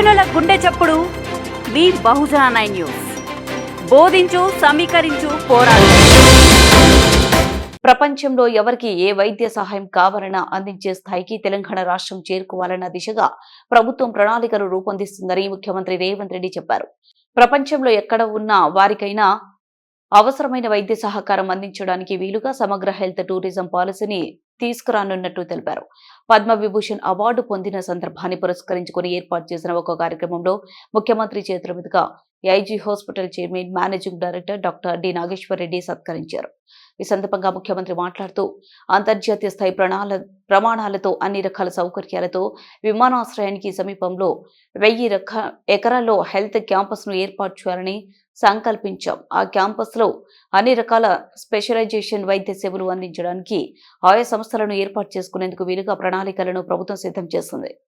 ఎప్పుడు మీ బహుజన nine news. బోధించు సమీకరించు పోరాడు. ప్రపంచంలో ఎవరికి ఏ వైద్య సహాయం కావాలన్నా అందించే స్థాయికి తెలంగాణ రాష్ట్రం చేరుకోవాలన్న దిశగా ప్రభుత్వం ప్రణాళికలు రూపొందిస్తుందని ముఖ్యమంత్రి రేవంత్ రెడ్డి చెప్పారు. ప్రపంచంలో ఎక్కడ ఉన్న వారికైనా అవసరమైన వైద్య సహకారం అందించడానికి వీలుగా సమగ్ర హెల్త్ టూరిజం పాలసీని తీసుకురానున్నట్టు తెలిపారు. పద్మ విభూషణ్ అవార్డు పొందిన సందర్భాన్ని పురస్కరించుకుని ఏర్పాటు చేసిన ఒక కార్యక్రమంలో ముఖ్యమంత్రి చేతుల మీదుగా IG hospital chairman managing director doctor D Nageshwar Reddy సత్కరించారు. ఈ సందర్భంగా ముఖ్యమంత్రి మాట్లాడుతూ అంతర్జాతీయ స్థాయి ప్రణాళ ప్రమాణాలతో అన్ని రకాల సౌకర్యాలతో విమానాశ్రయానికి సమీపంలో వెయ్యి రక ఎకరాల్లో హెల్త్ క్యాంపస్ను ఏర్పాటు చేయాలని సంకల్పించాం. ఆ క్యాంపస్లో అన్ని రకాల స్పెషలైజేషన్ వైద్య సేవలు అందించడానికి ఆయా సంస్థలను ఏర్పాటు చేసుకునేందుకు వీలుగా ప్రణాళికలను ప్రభుత్వం సిద్ధం చేస్తుంది